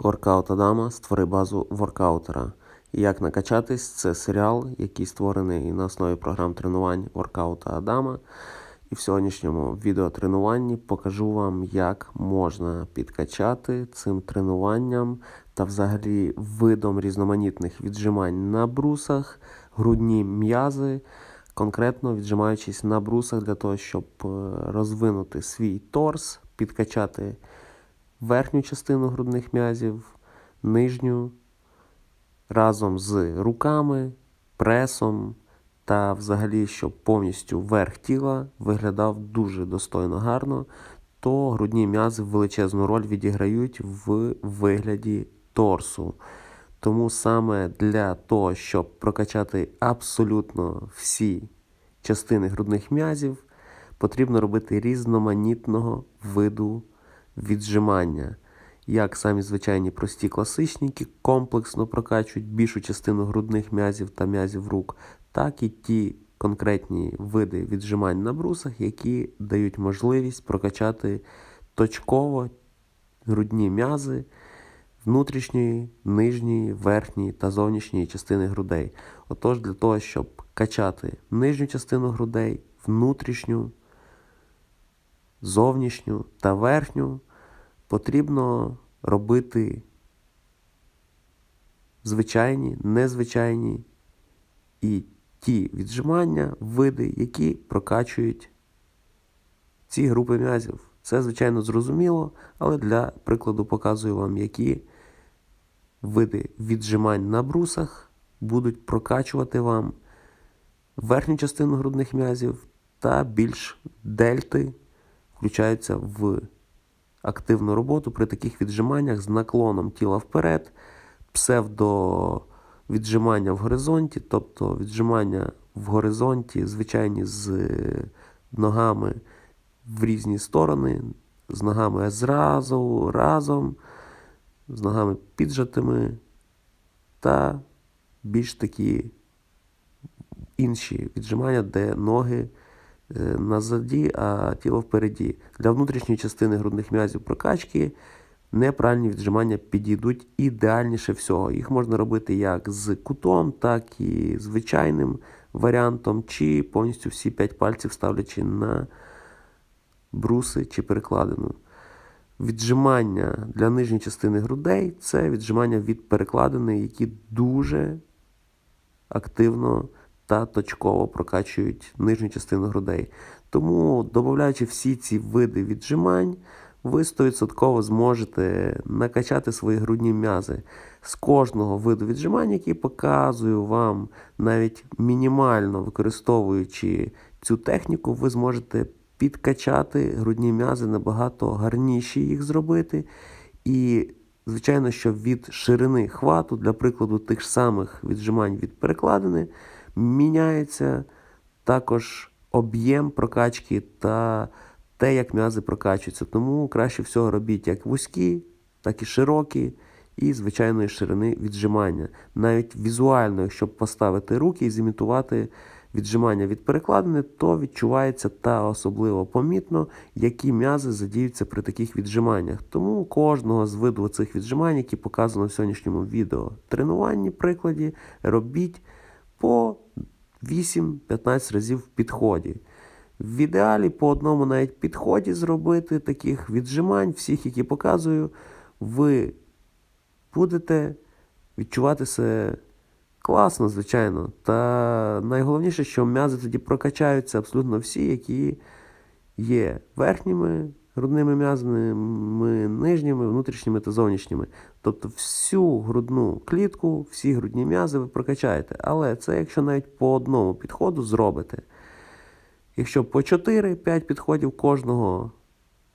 Воркаут Адама створи базу воркаутера. Як накачатись це серіал, який створений на основі програм тренувань воркаута Адама. І в сьогоднішньому відеотренуванні покажу вам, як можна підкачати цим тренуванням та взагалі видом різноманітних віджимань на брусах, грудні м'язи, конкретно віджимаючись на брусах для того, щоб е, розвинути свій торс, підкачати верхню частину грудних м'язів, нижню разом з руками, пресом та взагалі, щоб повністю верх тіла виглядав дуже достойно гарно, то грудні м'язи величезну роль відіграють в вигляді торсу. Тому саме для того, щоб прокачати абсолютно всі частини грудних м'язів, потрібно робити різноманітного виду віджимання. Як самі звичайні прості класичні, які комплексно прокачують більшу частину грудних м'язів та м'язів рук, так і ті конкретні види віджимань на брусах, які дають можливість прокачати точково грудні м'язи внутрішньої, нижньої, верхньої та зовнішньої частини грудей. Отож, для того, щоб качати нижню частину грудей, внутрішню, зовнішню та верхню, потрібно робити звичайні, незвичайні і ті віджимання, види, які прокачують ці групи м'язів. Це, звичайно, зрозуміло, але для прикладу показую вам, які види віджимань на брусах будуть прокачувати вам верхню частину грудних м'язів та більш дельти включаються в активну роботу при таких віджиманнях з наклоном тіла вперед, псевдо віджимання в горизонті, тобто віджимання в горизонті, звичайні з ногами в різні сторони, з ногами зразу, разом, з ногами піджатими та більш такі інші віджимання, де ноги е, назаді, а тіло впереді. Для внутрішньої частини грудних м'язів прокачки неправильні віджимання підійдуть ідеальніше всього. Їх можна робити як з кутом, так і звичайним варіантом, чи повністю всі 5 пальців ставлячи на бруси чи перекладину. Віджимання для нижньої частини грудей це віджимання від перекладини, які дуже активно та точково прокачують нижню частину грудей. Тому, додаючи всі ці види віджимань, ви 100% зможете накачати свої грудні м'язи. З кожного виду віджимань, який показую вам, навіть мінімально використовуючи цю техніку, ви зможете підкачати грудні м'язи набагато гарніші їх зробити. І, звичайно, що від ширини хвату, для прикладу, тих ж самих віджимань від перекладини, міняється також об'єм прокачки та те, як м'язи прокачуються. Тому краще всього робіть як вузькі, так і широкі, і звичайної ширини віджимання. Навіть візуально, якщо поставити руки і зімітувати віджимання від перекладини, то відчувається та особливо помітно, які м'язи задіються при таких віджиманнях. Тому кожного з виду цих віджимань, які показано в сьогоднішньому відео тренуванні прикладі, робіть по 8-15 разів в підході. В ідеалі по одному навіть підході зробити таких віджимань, всіх, які показую, ви будете відчувати себе класно, звичайно. Та найголовніше, що м'язи тоді прокачаються абсолютно всі, які є верхніми грудними м'язами, нижніми, внутрішніми та зовнішніми. Тобто всю грудну клітку, всі грудні м'язи ви прокачаєте. Але це якщо навіть по одному підходу зробите. Якщо по 4-5 підходів кожного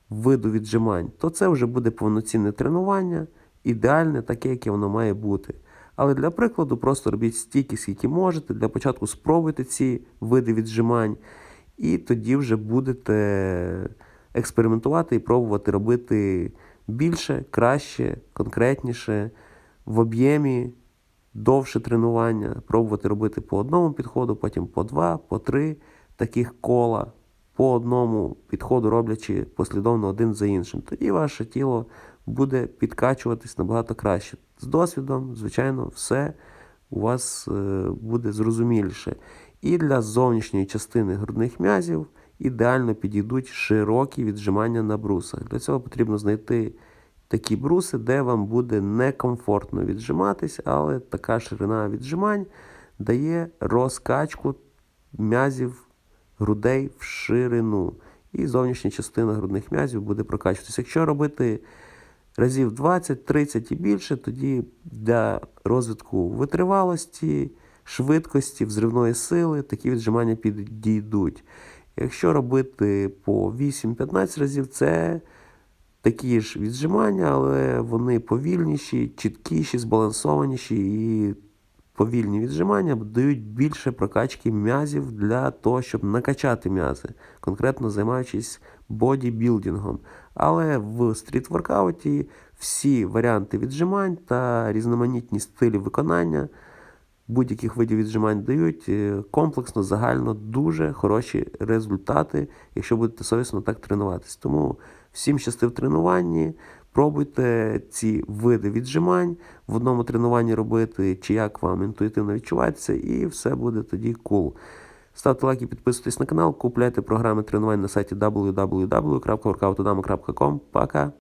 виду віджимань, то це вже буде повноцінне тренування, ідеальне, таке, яке воно має бути. Але для прикладу, просто робіть стільки, скільки можете. Для початку спробуйте ці види віджимань, і тоді вже будете експериментувати і пробувати робити більше, краще, конкретніше, в об'ємі, довше тренування, пробувати робити по одному підходу, потім по два, по три таких кола по одному підходу, роблячи послідовно один за іншим. Тоді ваше тіло буде підкачуватись набагато краще. З досвідом, звичайно, все у вас е, буде зрозуміліше. І для зовнішньої частини грудних м'язів ідеально підійдуть широкі віджимання на брусах. Для цього потрібно знайти такі бруси, де вам буде некомфортно віджиматись, але така ширина віджимань дає розкачку м'язів грудей в ширину. І зовнішня частина грудних м'язів буде прокачуватися. Якщо робити разів 20, 30 і більше, тоді для розвитку витривалості, швидкості, взривної сили такі віджимання підійдуть. Якщо робити по 8-15 разів, це такі ж віджимання, але вони повільніші, чіткіші, збалансованіші і повільні віджимання дають більше прокачки м'язів для того, щоб накачати м'язи, конкретно займаючись бодібілдингом. Але в стріт-воркауті всі варіанти віджимань та різноманітні стилі виконання будь-яких видів віджимань дають е, комплексно, загально дуже хороші результати, якщо будете совісно так тренуватись. Тому всім щасти в тренуванні. Пробуйте ці види віджимань в одному тренуванні робити, чи як вам інтуїтивно відчувається, і все буде тоді кул. Ставте лайки, підписуйтесь на канал, купляйте програми тренувань на сайті www.workoutodama.com. Пока!